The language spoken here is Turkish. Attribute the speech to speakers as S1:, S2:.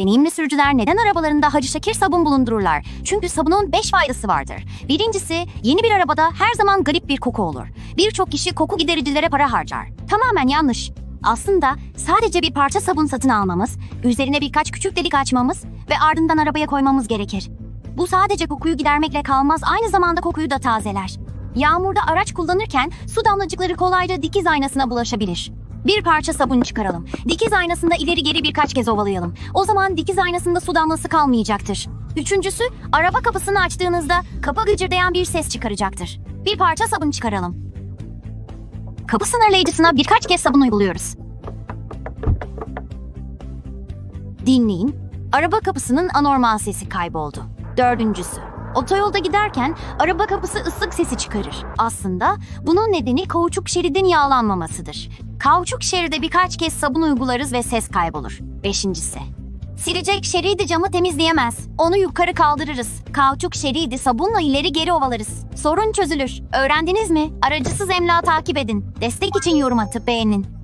S1: Deneyimli sürücüler neden arabalarında Hacı Şakir sabun bulundururlar? Çünkü sabunun 5 faydası vardır. Birincisi, yeni bir arabada her zaman garip bir koku olur. Birçok kişi koku gidericilere para harcar. Tamamen yanlış. Aslında sadece bir parça sabun satın almamız, üzerine birkaç küçük delik açmamız ve ardından arabaya koymamız gerekir. Bu sadece kokuyu gidermekle kalmaz, aynı zamanda kokuyu da tazeler. Yağmurda araç kullanırken su damlacıkları kolayca dikiz aynasına bulaşabilir. Bir parça sabun çıkaralım. Dikiz aynasında ileri geri birkaç kez ovalayalım. O zaman dikiz aynasında su damlası kalmayacaktır. Üçüncüsü, araba kapısını açtığınızda kapı gıcırdayan bir ses çıkaracaktır. Bir parça sabun çıkaralım. Kapı sınırlayıcısına birkaç kez sabun uyguluyoruz. Dinleyin. Araba kapısının anormal sesi kayboldu. Dördüncüsü. Otoyolda giderken araba kapısı ıslık sesi çıkarır. Aslında bunun nedeni kauçuk şeridin yağlanmamasıdır. Kauçuk şeride birkaç kez sabun uygularız ve ses kaybolur. Beşincisi. Silecek şeridi camı temizleyemez. Onu yukarı kaldırırız. Kauçuk şeridi sabunla ileri geri ovalarız. Sorun çözülür. Öğrendiniz mi? Aracısız emlak takip edin. Destek için yorum atıp beğenin.